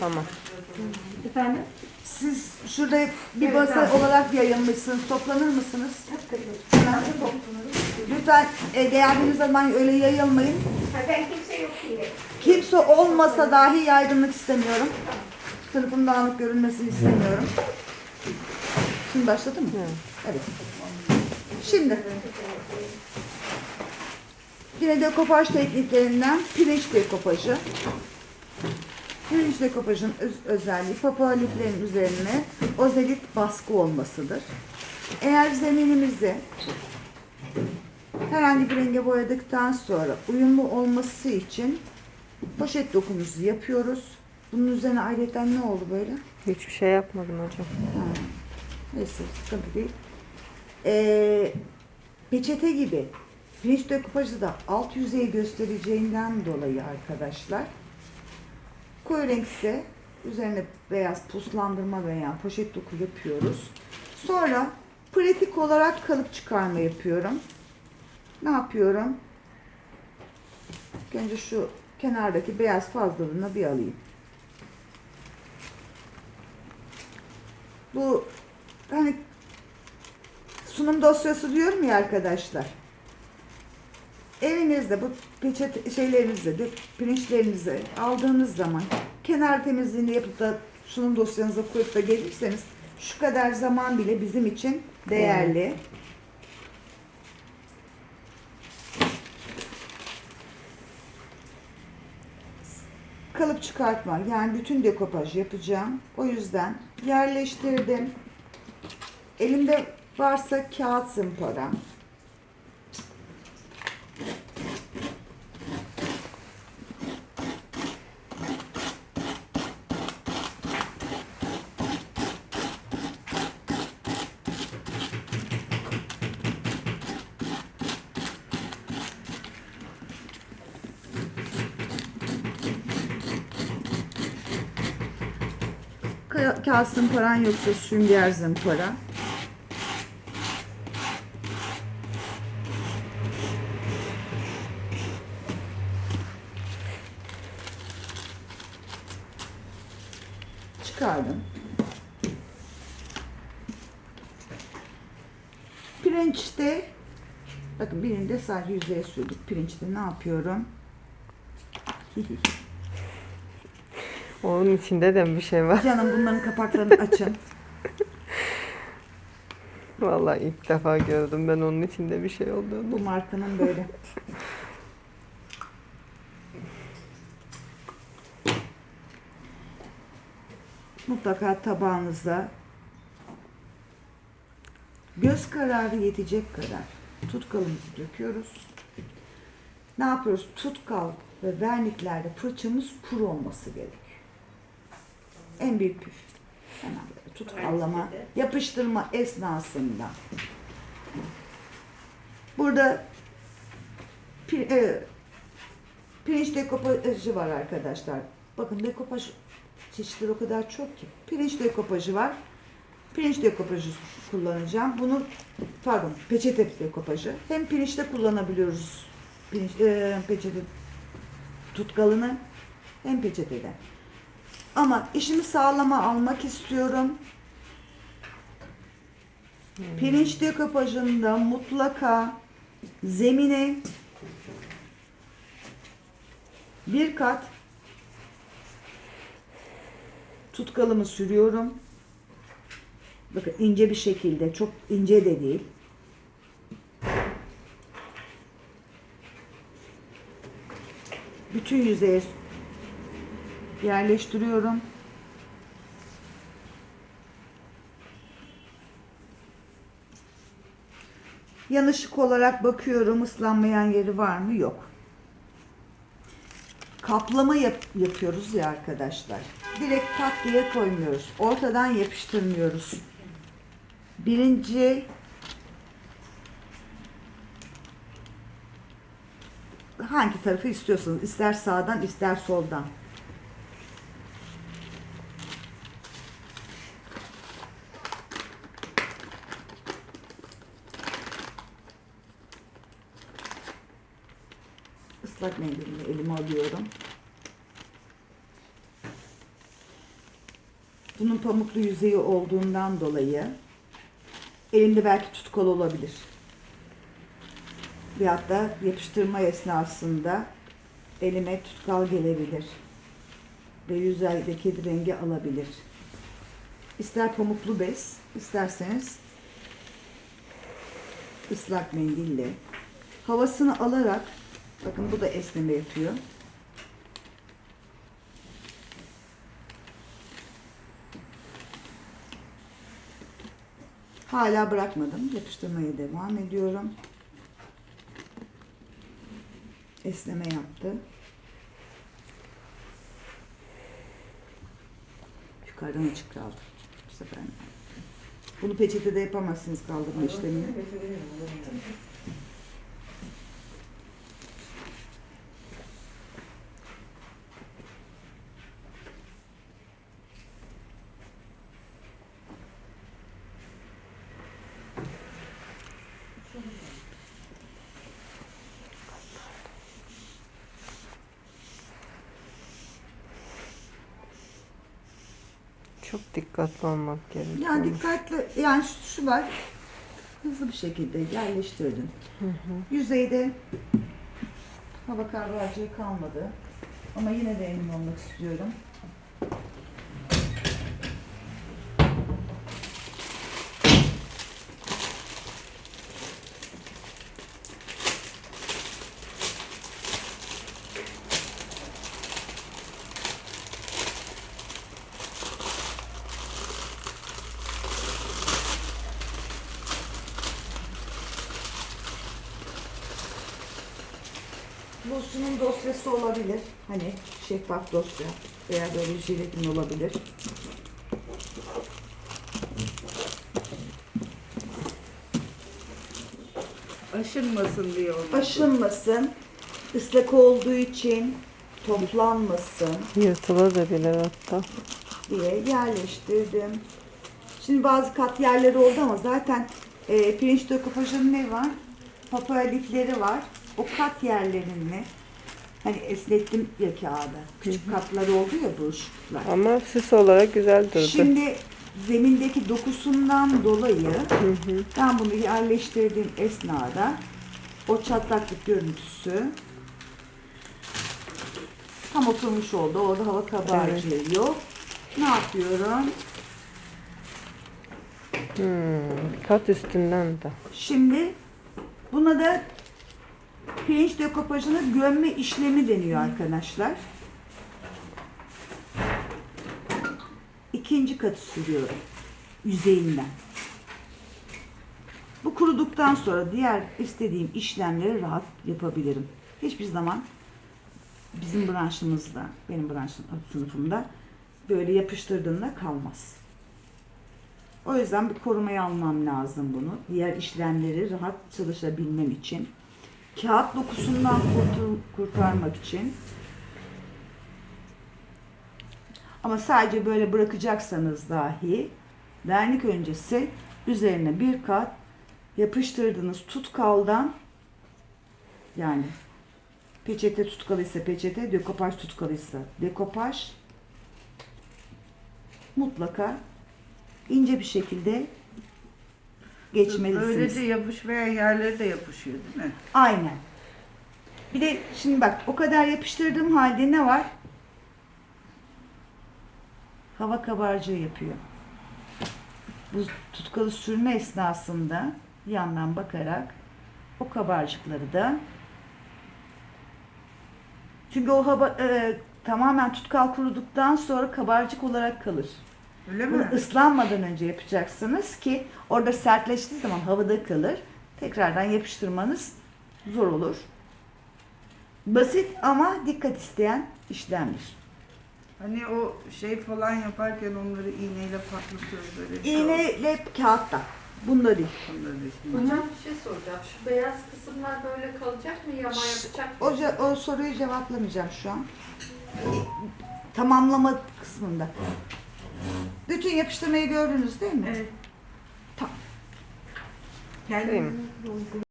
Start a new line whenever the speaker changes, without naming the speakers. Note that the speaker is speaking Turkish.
Tamam.
Efendim?
Siz şurada bir
Evet,
basa
abi.
olarak yayılmışsınız. Toplanır mısınız? Lütfen e, geldiğiniz zaman öyle yayılmayın.
Ha, ben kimse yok diye.
Kimse olmasa dahi yaygınlık istemiyorum. Sınıfın dağınık görünmesini istemiyorum. Şimdi başladı mı? Evet. Şimdi yine dekopaj tekniklerinden pirinç dekopajı. Pirinç dekopajın öz- özelliği papaliplerin üzerine ozelit baskı olmasıdır. Eğer zeminimizi herhangi bir renge boyadıktan sonra uyumlu olması için poşet dokumuzu yapıyoruz. Bunun üzerine ayrıca ne oldu böyle?
Hiçbir şey yapmadım hocam.
Ha, neyse sıkıntı değil. Ee, peçete gibi pirinç dekupajı da alt yüzeyi göstereceğinden dolayı arkadaşlar koyu renkse üzerine beyaz puslandırma veya poşet doku yapıyoruz. Sonra pratik olarak kalıp çıkarma yapıyorum. Ne yapıyorum? Önce şu kenardaki beyaz fazlalığını bir alayım. Bu hani sunum dosyası diyorum ya arkadaşlar. Evinizde bu peçete şeylerinizi, de, pirinçlerinizi aldığınız zaman kenar temizliğini yapıp da sunum dosyanıza koyup da gelirseniz şu kadar zaman bile bizim için değerli. Kalıp çıkartma yani bütün dekopaj yapacağım. O yüzden yerleştirdim. Elimde varsa kağıt zımpara. Ka- Kağıt zımparan yoksa sünger zımpara. Çıkardım. Pirinçte bakın birinde sadece yüzeye sürdük. Pirinçte ne yapıyorum?
Onun içinde de bir şey var.
Canım bunların kapaklarını açın.
Vallahi ilk defa gördüm ben onun içinde bir şey olduğunu.
Bu markanın böyle. Mutlaka tabağınıza göz kararı yetecek kadar tutkalımızı döküyoruz. Ne yapıyoruz? Tutkal ve verniklerde fırçamız kuru olması gerekiyor. En büyük püf. Hemen böyle tutkallama, yapıştırma esnasında. Burada pir, e, pirinç dekopajı var arkadaşlar. Bakın dekopaj çeşitleri o kadar çok ki. Pirinç dekopajı var. Pirinç dekopajı kullanacağım. Bunu pardon peçete dekopajı. Hem pirinçte kullanabiliyoruz pirinç, e, peçete tutkalını hem peçetede. Ama işimi sağlama almak istiyorum. Pirinç dekopajında mutlaka zemine bir kat tutkalımı sürüyorum. Bakın ince bir şekilde, çok ince de değil. Bütün yüzeye yerleştiriyorum. Yanışık olarak bakıyorum ıslanmayan yeri var mı? Yok. Kaplama yap- yapıyoruz ya arkadaşlar. Direkt diye koymuyoruz. Ortadan yapıştırmıyoruz. Birinci hangi tarafı istiyorsanız ister sağdan ister soldan. Islak mendilini elime alıyorum. bunun pamuklu yüzeyi olduğundan dolayı elimde belki tutkal olabilir. Veyahut da yapıştırma esnasında elime tutkal gelebilir. Ve yüzeydeki rengi alabilir. İster pamuklu bez, isterseniz ıslak mendille havasını alarak bakın bu da esneme yapıyor. Hala bırakmadım. Yapıştırmaya devam ediyorum. Esneme yaptı. Yukarıdan açık kaldı. Bu sefer. Bunu peçetede yapamazsınız kaldırma işlemini.
Çok dikkatli olmak gerekiyor.
Yani dikkatli, yani şu, şu var. Hızlı bir şekilde yerleştirdin. Yüzeyde hava kabarcığı kalmadı. Ama yine de emin olmak istiyorum. Bu şunun dosyası olabilir. Hani şeffaf dosya veya böyle jiletin olabilir.
Aşınmasın diye onu.
Aşınmasın, ıslak olduğu için toplanmasın
Yırtılabilir hatta.
diye yerleştirdim. Şimdi bazı kat yerleri oldu ama zaten e, pirinç dekopajının ne var? Papaya lifleri var. O kat yerlerini hani esnettim ya kağıda. Küçük katları oldu ya buruşuklar.
Ama süs olarak güzel durdu.
Şimdi zemindeki dokusundan dolayı ben bunu yerleştirdiğim esnada o çatlaklık görüntüsü tam oturmuş oldu. Orada hava kabarcığı yok. Ne yapıyorum?
Hmm, kat üstünden de.
Şimdi buna da pirinç dekopajını gömme işlemi deniyor arkadaşlar. İkinci katı sürüyorum yüzeyinden. Bu kuruduktan sonra diğer istediğim işlemleri rahat yapabilirim. Hiçbir zaman bizim branşımızda, benim branş sınıfımda böyle yapıştırdığında kalmaz. O yüzden bir korumaya almam lazım bunu. Diğer işlemleri rahat çalışabilmem için. Kağıt dokusundan kurtul- kurtarmak için. Ama sadece böyle bırakacaksanız dahi vernik öncesi üzerine bir kat yapıştırdığınız tutkaldan yani peçete tutkalıysa peçete, dekopaj tutkalıysa dekopaj mutlaka ince bir şekilde geçmelisiniz.
Böylece yapışmayan yerleri de yapışıyor değil mi?
Aynen. Bir de şimdi bak o kadar yapıştırdığım halde ne var? Hava kabarcığı yapıyor. Bu tutkalı sürme esnasında yandan bakarak o kabarcıkları da çünkü o hava e, tamamen tutkal kuruduktan sonra kabarcık olarak kalır.
Öyle
Bunu
mi?
ıslanmadan önce yapacaksınız ki orada sertleştiği zaman havada kalır. Tekrardan yapıştırmanız zor olur. Basit ama dikkat isteyen işlemdir.
Hani o şey falan yaparken onları iğneyle patlatıyoruz böyle. bir şey
İğneyle kağıtta. Bunları değil.
da resmi.
Hocam bir şey soracağım. Şu beyaz kısımlar böyle kalacak mı? Yama yapacak mı?
ce- o soruyu cevaplamayacağım şu an. Tamamlama kısmında. Bütün yapıştırmayı gördünüz değil mi?
Evet.
Tamam.
Mi?
Yani